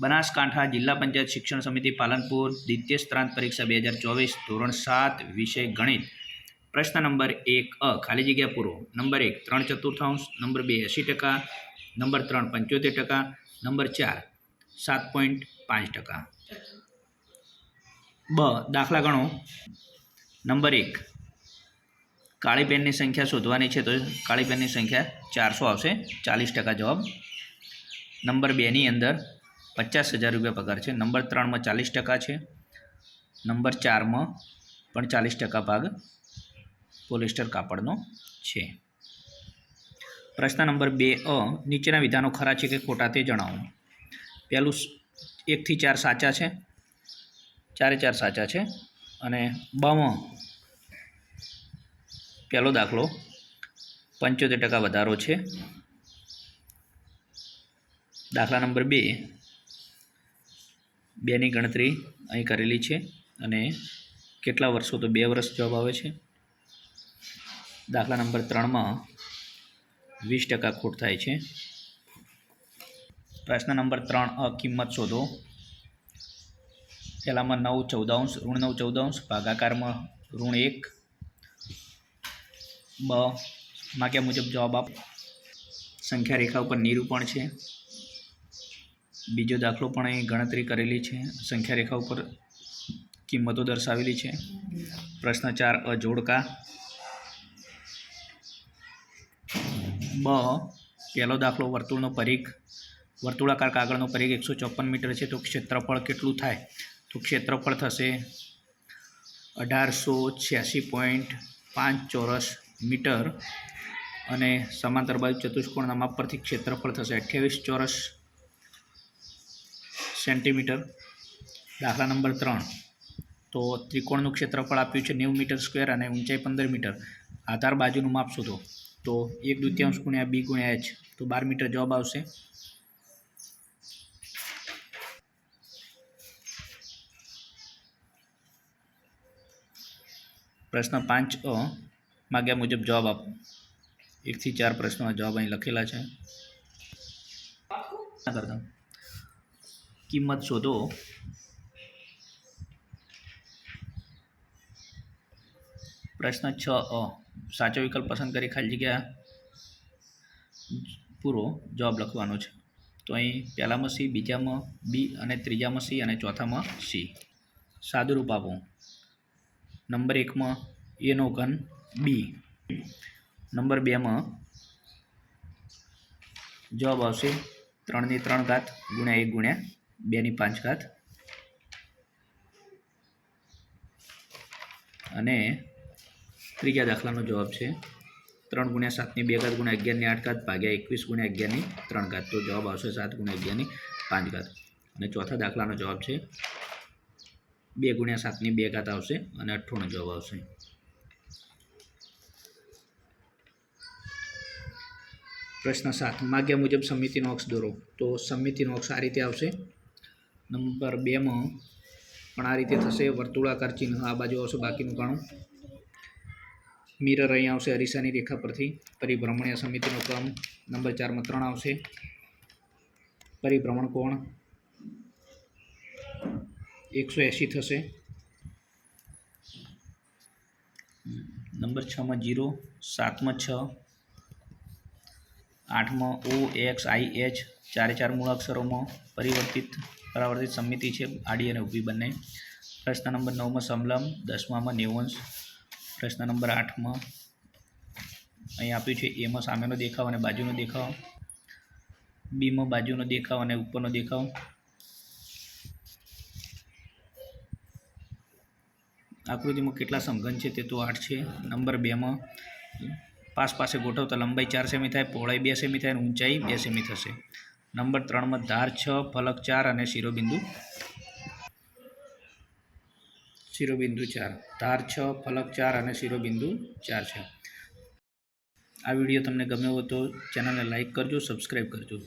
બનાસકાંઠા જિલ્લા પંચાયત શિક્ષણ સમિતિ પાલનપુર દ્વિતીય સ્ત્રાંત પરીક્ષા બે હજાર ચોવીસ ધોરણ સાત વિષય ગણિત. પ્રશ્ન નંબર એક અ, ખાલી જગ્યા પૂરો. નંબર એક, ત્રણ ચતુર્થાંશ. નંબર બે, એંશી ટકા. નંબર ત્રણ, પંચોતેર ટકા. નંબર ચાર, સાત પોઈન્ટ પાંચ ટકા. બ, દાખલા ગણો. નંબર એક, કાળી પેનની સંખ્યા શોધવાની છે તો કાળી પેનની સંખ્યા ચારસો આવશે. ચાલીસ ટકા જવાબ. નંબર બેની અંદર પચાસ હજાર રૂપિયા પગાર છે. નંબર ત્રણમાં ચાલીસ ટકા છે. નંબર ચારમાં પણ ચાલીસ ટકા ભાગ પોલિસ્ટર કાપડનો છે. પ્રશ્ન નંબર બે અ, નીચેના વિધાનો ખરા છે કે ખોટા તે જણાવો. પહેલું એકથી ચાર સાચા છે. ચારે ચાર સાચા છે. અને બમાં, પહેલો દાખલો પંચોતેર ટકા વધારો છે. દાખલા નંબર બે બેની ગણતરી અહીં કરેલી છે અને કેટલા વર્ષો તો બે વર્ષ જવાબ આવે છે. દાખલા નંબર ત્રણમાં વીસ ટકા ખોટ થાય છે. પ્રશ્ન નંબર ત્રણ અ કિંમત શોધો. પહેલામાં નવ ચૌદાંશ, ઋણ નવ ચૌદાંશ, ભાગાકારમાં ઋણ એક. બ માગ્યા મુજબ જવાબ આપ. સંખ્યા રેખા ઉપર નિરૂપણ છે. બીજો દાખલો પણ અહીં ગણતરી કરેલી છે. સંખ્યા રેખા ઉપર કિંમતો દર્શાવેલી છે. પ્રશ્ન ચાર, અજોડકા. બ, પહેલો દાખલો વર્તુળનો પરિઘ. વર્તુળાકાર કાગળનો પરીખ એકસો ચોપન મીટર છે, તો ક્ષેત્રફળ કેટલું થાય? તો ક્ષેત્રફળ થશે અઢારસો છ્યાસી પોઈન્ટ પાંચ ચોરસ મીટર અને સમાંતર બાજુ ચતુષ્કોણના માપ પરથી ક્ષેત્રફળ થશે અઠ્યાવીસ ચોરસ સેન્ટીમીટર, દાખલા નંબર ત્રણ. તો ત્રિકોણનું ક્ષેત્રફળ આપ્યું છે નેવું મીટર સ્ક્વેર અને ઊંચાઈ પંદર મીટર. આધાર બાજુનું માપ શોધો. તો એક દ્વિતીયાંશ ગુણ્યા બી ગુણ્યા એચ. તો બાર મીટર જવાબ આવશે. પ્રશ્ન પાંચ અ માગ્યા મુજબ જવાબ આપો. એકથી ચાર પ્રશ્નોના જવાબ અહીં લખેલા છે. કરતા કિંમત શોધો. પ્રશ્ન છ અ. સાચો વિકલ્પ પસંદ કરી ખાલી જગ્યા પૂરો જવાબ લખવાનો છે. તો અહીં પહેલામાં સી, બીજામાં બી અને ત્રીજામાં સી અને ચોથામાં સી. સાદુરૂપ આપો. નંબર એકમાં એનો ઘન બી. નંબર બેમાં જવાબ આવશે ત્રણની ત્રણ ઘાત ગુણ્યા એક ગુણ્યા બેની પાંચ ઘાત. અને ત્રીજા દાખલાનો જવાબ છે ત્રણ ગુણ્યા સાતની બે ઘાત ગુણ્યા અગિયારની આઠ ઘાત ભાગ્યા એકવીસ ગુણ્યા અગિયારની ત્રણ ઘાત. તો જવાબ આવશે સાત ગુણ્યા અગિયારની પાંચ ઘાત. અને ચોથા દાખલાનો જવાબ છે બે ગુણ્યા સાતની બે ઘાત આવશે અને અઠ્ઠોનો જવાબ આવશે. પ્રશ્ન સાત. માગ્યા મુજબ સમિતિનો અક્ષ દોરો. તો સમિતિનો અક્ષ આ રીતે આવશે. નંબર બેમાં. પણ આ રીતે થશે. વર્તુળાકાર ચિહ્ન. આ બાજુ આવશે. બાકીનું કાણું મિરર અહીં આવશે અરીસાની રેખા પરથી. પરિભ્રમણીય સમિતિનો ક્રમ નંબર ચારમાં ત્રણ આવશે. પરિભ્રમણ કોણ? એકસો એંશી થશે. નંબર છમાં જીરો, સાતમાં છ આઠમાં ઓ એક્સ, આઈ, એચ ચારે ચાર મૂળ અક્ષરોમાં પરિવર્તિત, પરાવર્તિત સમિતિ છે. આડી અને ઊભી બંને. પ્રશ્ન નંબર નવમાં સમલમ, દસમામાં નેવંશ. પ્રશ્ન નંબર આઠમાં અહીં આપ્યું છે, એમાં સામેનો દેખાવ અને બાજુનો દેખાવ. બીમાં બાજુનો દેખાવ અને ઉપરનો દેખાવ. આકૃતિમાં કેટલા સમઘન છે તે તો આઠ છે. નંબર બેમાં પાસ પાસે ગોઠવતા લંબાઈ ચાર સેમી થાય, પહોળાઈ બે સેમી થાય અને ઊંચાઈ બે સેમી થશે. નંબર ત્રણમાં ધાર છ, ફલક ચાર અને શિરોબિંદુ શિરોબિંદુ ચાર. ધાર છ, ફલક ચાર અને શિરોબિંદુ ચાર છે. આ વીડિયો તમને ગમ્યો હોય તો ચેનલને લાઇક કરજો, સબસ્ક્રાઈબ કરજો.